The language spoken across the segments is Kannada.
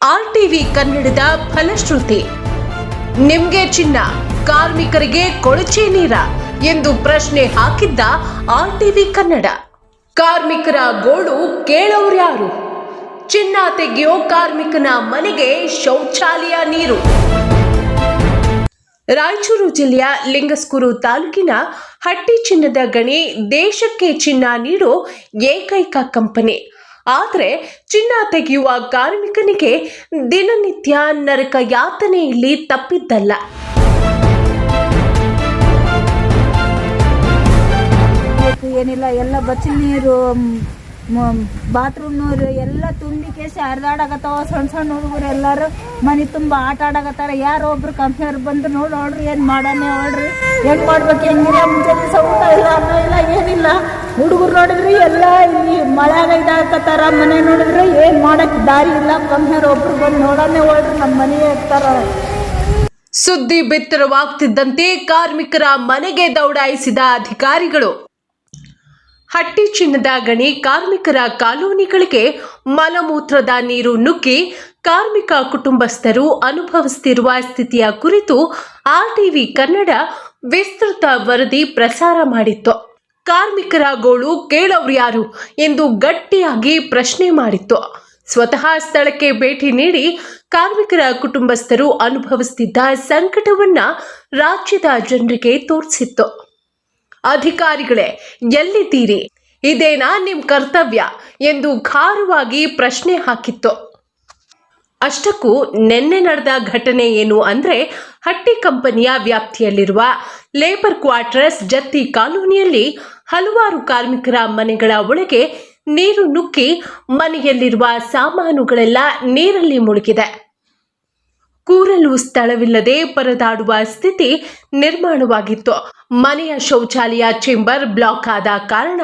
ಆರ್ಟಿವಿ ಕನ್ನಡದ ಫಲಶ್ರುತಿ. ನಿಮ್ಗೆ ಚಿನ್ನ, ಕಾರ್ಮಿಕರಿಗೆ ಕೊಳಚೆ ನೀರ ಎಂದು ಪ್ರಶ್ನೆ ಹಾಕಿದ್ದ ಆರ್ಟಿವಿ ಕನ್ನಡ. ಕಾರ್ಮಿಕರ ಗೋಳು ಕೇಳೋರ್ಯಾರು ಚಿನ್ನ ತೆಗೆಯೋ ಕಾರ್ಮಿಕನ ಮನೆಗೆ ಶೌಚಾಲಯ ನೀರು. ರಾಯಚೂರು ಜಿಲ್ಲೆಯ ಲಿಂಗಸ್ಕೂರು ತಾಲೂಕಿನ ಹಟ್ಟಿ ಚಿನ್ನದ ಗಣಿ ದೇಶಕ್ಕೆ ಚಿನ್ನ ನೀಡೋ ಏಕೈಕ ಕಂಪನಿ. ಆದರೆ ಚಿನ್ನ ತೆಗೆಯುವ ಕಾರ್ಮಿಕನಿಗೆ ದಿನನಿತ್ಯ ನರಕ ಯಾತನೆಯಲ್ಲಿ ತಪ್ಪಿದ್ದಲ್ಲ. ಬೇಕು ಏನಿಲ್ಲ, ಎಲ್ಲ ಬಚ್ಚಿ ನೀರು ಬಾತ್ರೂಮ್ ನೋರು, ಎಲ್ಲ ತುಂಬಿ ಕೇಸಿ ಹರಿದಾಡಕತ್ತಾವ. ಸಣ್ಣ ಸಣ್ಣ ಹುಡುಗರು ಎಲ್ಲಾರು ಮನೆ ತುಂಬ ಆಟ ಆಡಕತ್ತಾರ. ಯಾರೋ ಒಬ್ರು ಕಂಪ್ನಿಯವ್ರು ಬಂದು ನೋಡಿ ಏನು ಮಾಡೋಣ ಹೇಳ್ರಿ ಏನು ಮಾಡ್ಬೇಕು? ಹೆಂಗಿಲ್ಲ, ಮುಂಚೆ ಸೌಟ ಇಲ್ಲ, ಅನ್ನ ಇಲ್ಲ, ಏನಿಲ್ಲ. ಹುಡುಗರು ನೋಡಿದ್ರಿ, ಎಲ್ಲ ಇಲ್ಲಿ ಮಳೆಯಾಗ ಇದಾಕತ್ತಾರ, ಮನೆ ನೋಡಿದ್ರೆ, ಏನು ಮಾಡಕ್ಕೆ ದಾರಿ ಇಲ್ಲ. ಕಮ್ಮಿಯವ್ರು ಒಬ್ರು ಬಂದು ನೋಡೋಣ ನೋಡ್ರಿ ನಮ್ಮ ಮನೆ ಇರ್ತಾರ. ಸುದ್ದಿ ಬಿತ್ತರವಾಗ್ತಿದ್ದಂತೆ ಕಾರ್ಮಿಕರ ಮನೆಗೆ ದೌಡಾಯಿಸಿದ ಅಧಿಕಾರಿಗಳು. ಹಟ್ಟಿ ಚಿನ್ನದ ಗಣಿ ಕಾರ್ಮಿಕರ ಕಾಲೋನಿಗಳಿಗೆ ಮಲಮೂತ್ರದ ನೀರು ನುಗ್ಗಿ ಕಾರ್ಮಿಕ ಕುಟುಂಬಸ್ಥರು ಅನುಭವಿಸುತ್ತಿರುವ ಸ್ಥಿತಿಯ ಕುರಿತು ಆರ್ಟಿವಿ ಕನ್ನಡ ವಿಸ್ತೃತ ವರದಿ ಪ್ರಸಾರ ಮಾಡಿತ್ತು. ಕಾರ್ಮಿಕರ ಗೋಳು ಕೇಳೋರು ಯಾರು ಎಂದು ಗಟ್ಟಿಯಾಗಿ ಪ್ರಶ್ನೆ ಮಾಡಿತ್ತು. ಸ್ವತಃ ಸ್ಥಳಕ್ಕೆ ಭೇಟಿ ನೀಡಿ ಕಾರ್ಮಿಕರ ಕುಟುಂಬಸ್ಥರು ಅನುಭವಿಸುತ್ತಿದ್ದ ಸಂಕಟವನ್ನ ರಾಜ್ಯದ ಜನರಿಗೆ ತೋರಿಸಿತ್ತು. ಅಧಿಕಾರಿಗಳೇ ಎಲ್ಲಿದ್ದೀರಿ ಇದೇನಾ ನಿಮ್ ಕರ್ತವ್ಯ? ಎಂದು ಖಾರವಾಗಿ ಪ್ರಶ್ನೆ ಹಾಕಿತ್ತು. ಅಷ್ಟಕ್ಕೂ ನಿನ್ನೆ ನಡೆದ ಘಟನೆ ಏನು ಅಂದ್ರೆ ಹಟ್ಟಿ ಕಂಪನಿಯ ವ್ಯಾಪ್ತಿಯಲ್ಲಿರುವ ಲೇಬರ್ ಕ್ವಾರ್ಟರ್ಸ್ ಜತ್ತಿ ಕಾಲೋನಿಯಲ್ಲಿ ಹಲವಾರು ಕಾರ್ಮಿಕರ ಮನೆಗಳ ಒಳಗೆ ನೀರು ನುಗ್ಗಿ ಮನೆಯಲ್ಲಿರುವ ಸಾಮಾನುಗಳೆಲ್ಲ ನೀರಲ್ಲಿ ಮುಳುಗಿದೆ. ಕೂರಲು ಸ್ಥಳವಿಲ್ಲದೆ ಪರದಾಡುವ ಸ್ಥಿತಿ ನಿರ್ಮಾಣವಾಗಿತ್ತು. ಮನೆಯ ಶೌಚಾಲಯ ಚೇಂಬರ್ ಬ್ಲಾಕ್ ಆದ ಕಾರಣ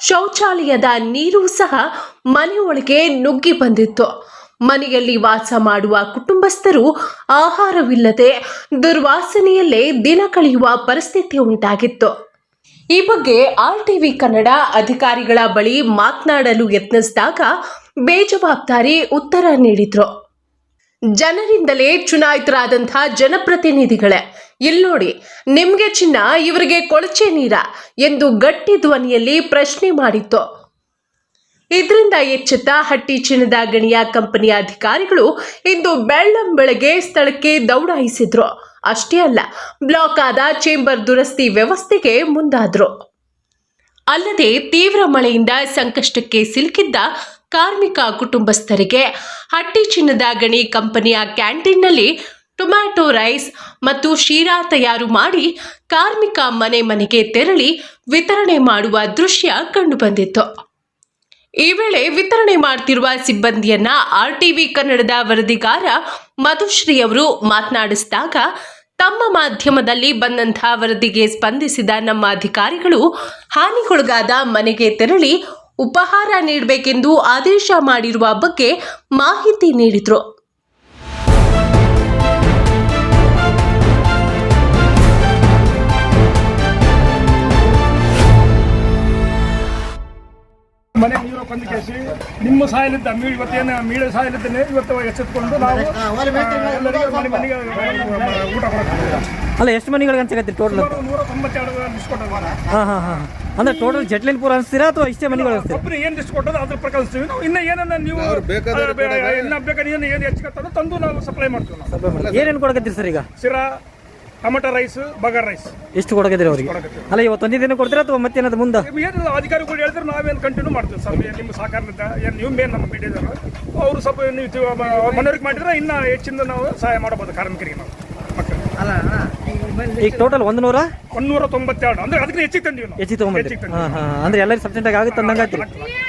ಶೌಚಾಲಯದ ನೀರು ಸಹ ಮನೆಯೊಳಗೆ ನುಗ್ಗಿ ಬಂದಿತ್ತು. ಮನೆಯಲ್ಲಿ ವಾಸ ಮಾಡುವ ಕುಟುಂಬಸ್ಥರು ಆಹಾರವಿಲ್ಲದೆ ದುರ್ವಾಸನೆಯಲ್ಲೇ ದಿನ ಕಳೆಯುವ ಪರಿಸ್ಥಿತಿ ಉಂಟಾಗಿತ್ತು. ಈ ಬಗ್ಗೆ ಆರ್ ಟಿವಿ ಕನ್ನಡ ಅಧಿಕಾರಿಗಳ ಬಳಿ ಮಾತನಾಡಲು ಯತ್ನಿಸಿದಾಗ ಬೇಜವಾಬ್ದಾರಿ ಉತ್ತರ ನೀಡಿದ್ರು. ಜನರಿಂದಲೇ ಚುನಾಯಿತರಾದಂತಹ ಜನಪ್ರತಿನಿಧಿಗಳೇ ಇಲ್ನೋಡಿ ನಿಮ್ಗೆ ಚಿನ್ನ, ಇವರಿಗೆ ಕೊಳಚೆ ನೀರ ಎಂದು ಗಟ್ಟಿ ಧ್ವನಿಯಲ್ಲಿ ಪ್ರಶ್ನೆ ಮಾಡಿತ್ತು. ಇದರಿಂದ ಎಚ್ಚೆತ್ತ ಹಟ್ಟಿ ಚಿನ್ನದ ಗಣಿಯ ಕಂಪನಿಯ ಅಧಿಕಾರಿಗಳು ಇಂದು ಬೆಳ್ಳಂ ಬೆಳಗ್ಗೆ ಸ್ಥಳಕ್ಕೆ ದೌಡಾಯಿಸಿದ್ರು. ಅಷ್ಟೇ ಅಲ್ಲ, ಬ್ಲಾಕ್ ಆದ ಚೇಂಬರ್ ದುರಸ್ತಿ ವ್ಯವಸ್ಥೆಗೆ ಮುಂದಾದ್ರು. ಅಲ್ಲದೆ ತೀವ್ರ ಮಳೆಯಿಂದ ಸಂಕಷ್ಟಕ್ಕೆ ಸಿಲುಕಿದ್ದ ಕಾರ್ಮಿಕ ಕುಟುಂಬಸ್ಥರಿಗೆ ಹಟ್ಟಿ ಚಿನ್ನದ ಗಣಿ ಕಂಪನಿಯ ಕ್ಯಾಂಟೀನ್ನಲ್ಲಿ ಟೊಮ್ಯಾಟೊ ರೈಸ್ ಮತ್ತು ಶೀರಾ ತಯಾರು ಮಾಡಿ ಕಾರ್ಮಿಕ ಮನೆ ಮನೆಗೆ ತೆರಳಿ ವಿತರಣೆ ಮಾಡುವ ದೃಶ್ಯ ಕಂಡುಬಂದಿತ್ತು. ಈ ವೇಳೆ ವಿತರಣೆ ಮಾಡ್ತಿರುವ ಸಿಬ್ಬಂದಿಯನ್ನ ಆರ್ಟಿವಿ ಕನ್ನಡದ ವರದಿಗಾರ ಮಧುಶ್ರೀ ಅವರು ಮಾತನಾಡಿಸಿದಾಗ ತಮ್ಮ ಮಾಧ್ಯಮದಲ್ಲಿ ಬಂದಂತಹ ವರದಿಗೆ ಸ್ಪಂದಿಸಿದ ನಮ್ಮ ಅಧಿಕಾರಿಗಳು, ಹಾನಿಗೊಳಗಾದ ಮನೆಗೆ ತೆರಳಿ ಉಪಹಾರ ನೀಡಬೇಕೆಂದು ಆದೇಶ ಮಾಡಿರುವ ಬಗ್ಗೆ ಮಾಹಿತಿ ನೀಡಿದರು. ಮನೆ ನೀರು ಬಂದು ಕೇಸಿ ನಿಮ್ಮ ಸಹಾಯಲಿದ್ದ ಮೀ ಇವತ್ತೇನು ಮೀಳೆ ಸಹಾಯಲಿದ್ದೇನೆ ಇವತ್ತು ಎಚ್ಚೆತ್ಕೊಂಡು ನಾವು ಎಲ್ಲರಿಗೂ ಮನೆ ಮನೆಗೆ ಊಟ ಕೊಡ್ತೀವಿ ಅಲ್ಲ ಎಷ್ಟು ಮನೆಗಳಿಗೆ ಅನ್ಸಕತ್ತಿ ಟೋಟಲ್ ಅಂತ ನೂರ ತೊಂಬತ್ತೆರಡು ಡಿಸ್ಕೌಂಟ್ ಹಾಂ ಹಾಂ ಹಾಂ ಅಂದ್ರೆ ಟೋಟಲ್ ಜಟ್ಲಿನ್ ಪೂರ ಅನ್ಸ್ತೀರಾ ಅಥವಾ ಇಷ್ಟೇ ಮನೆಗಳು ಅನ್ಸ್ತೀರಾ ಒಬ್ಬರು ಏನು ಡಿಸ್ಕೌಂಟ್ ಕೊಟ್ಟೋದು ಅದ್ರ ಪ್ರಕಾರ ಕಳಿಸ್ತೀವಿ ನಾವು ಇನ್ನ ಏನನ್ನ ನೀವು ಇನ್ನ ಬೇಕಾದ್ರೆ ಏನು ಏನು ಹೆಚ್ಚಿಗೆ ತಂದು ನಾವು ಸಪ್ಲೈ ಮಾಡ್ತೀವಿ ನಾವು ಏನೇನು ಕೊಡಕತ್ತೀರಿ ಸರ್ ಈಗ ಸಿರಾ ಟೊಮೆಟೊ ರೈಸ್ ಬಗರ್ ರೈಸ್. ಎಷ್ಟು ಕೊಡಕತ್ತೀರಿ ಅವ್ರಿಗೆ? ಅಲ್ಲ ಇವತ್ತು ಒಂದೇ ದಿನ ಕೊಡ್ತೀರಾ ಅಥವಾ ಮತ್ತೇನದು ಮುಂದೆ? ಏನು ಅಧಿಕಾರಿಗಳು ಹೇಳಿದ್ರೆ ನಾವೇನು ಕಂಟಿನ್ಯೂ ಮಾಡ್ತೀವಿ ಸರ್. ನಿಮ್ಮ ಸಹಕಾರದಿಂದ ಏನು ನೀವು ಮೇನ್ ನಮ್ಮ ಮೀಡಿಯಾದವರು. ಅವರು ಸ್ವಲ್ಪ ನೀವು ಮನವರಿಕೆ ಮಾಡಿದ್ರೆ ಇನ್ನೂ ಹೆಚ್ಚಿಂದ ನಾವು ಸಹಾಯ ಮಾಡಬಹುದು ಕಾರ್ಮಿಕರಿಗೆ ನಾವು ಅಲ್ಲ ಈಗ ಟೋಟಲ್ ಒಂದು ನೂರ ಒಂದೂರ ತೊಂಬತ್ತೆರಡು ಅಂದ್ರೆ ಅದಕ್ಕೆ ಹೆಚ್ಚಿಗೆ ತಂದೀವಿ ನಾವು. ಹೆಚ್ಚಿಗೆ ಹೆಚ್ಚಿಗೆ ಹಾಂ ಹಾಂ ಅಂದ್ರೆ ಎಲ್ಲರಿಗೂ ಸಬ್ಸೆಂಟ್ ಆಗುತ್ತೆ ಅಂದಂಗೆ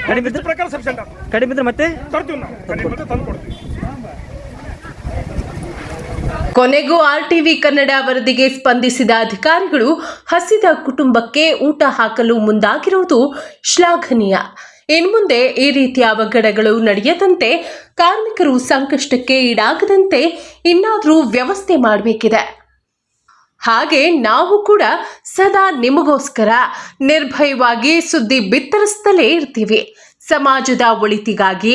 ಕಡಿಮೆ ಇದ್ರ? ಪ್ರಕಾರ ಸಬ್ಸೆಂಟ್ ಕಡಿಮೆ ಇದ್ರೆ ಮತ್ತೆ? ತರ್ತೀವಿ ನಾವು. ಕಡಿಮೆ ತಂದು ಕೊಡ್ತೀವಿ. ಕೊನೆಗೂ ಆರ್ಟಿವಿ ಕನ್ನಡ ವರದಿಗೆ ಸ್ಪಂದಿಸಿದ ಅಧಿಕಾರಿಗಳು ಹಸಿದ ಕುಟುಂಬಕ್ಕೆ ಊಟ ಹಾಕಲು ಮುಂದಾಗಿರುವುದು ಶ್ಲಾಘನೀಯ. ಇನ್ಮುಂದೆ ಈ ರೀತಿಯ ಅವಘಡಗಳು ನಡೆಯದಂತೆ ಕಾರ್ಮಿಕರು ಸಂಕಷ್ಟಕ್ಕೆ ಈಡಾಗದಂತೆ ಇನ್ನಾದರೂ ವ್ಯವಸ್ಥೆ ಮಾಡಬೇಕಿದೆ. ಹಾಗೆ ನಾವು ಕೂಡ ಸದಾ ನಿಮಗೋಸ್ಕರ ನಿರ್ಭಯವಾಗಿ ಸುದ್ದಿ ಬಿತ್ತರಿಸ್ತಲೇ ಇರ್ತೀವಿ. ಸಮಾಜದ ಒಳಿತಿಗಾಗಿ,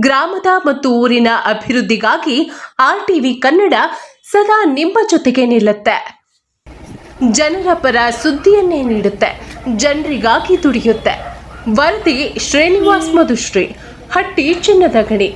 ಗ್ರಾಮದ ಮತ್ತು ಊರಿನ ಅಭಿವೃದ್ಧಿಗಾಗಿ ಆರ್ ಟಿವಿ ಕನ್ನಡ ಸದಾ ನಿಮ್ಮ ಜೊತೆಗೆ ನಿಲ್ಲುತ್ತೆ. ಜನರ ಪರ ಸುದ್ದಿಯನ್ನೇ ನೀಡುತ್ತೆ. ಜನರಿಗಾಗಿ ದುಡಿಯುತ್ತೆ. ವರದಿ ಶ್ರೀನಿವಾಸ್ ಮಧುಶ್ರೀ, ಹಟ್ಟಿ ಚಿನ್ನದ ಗಣಿ.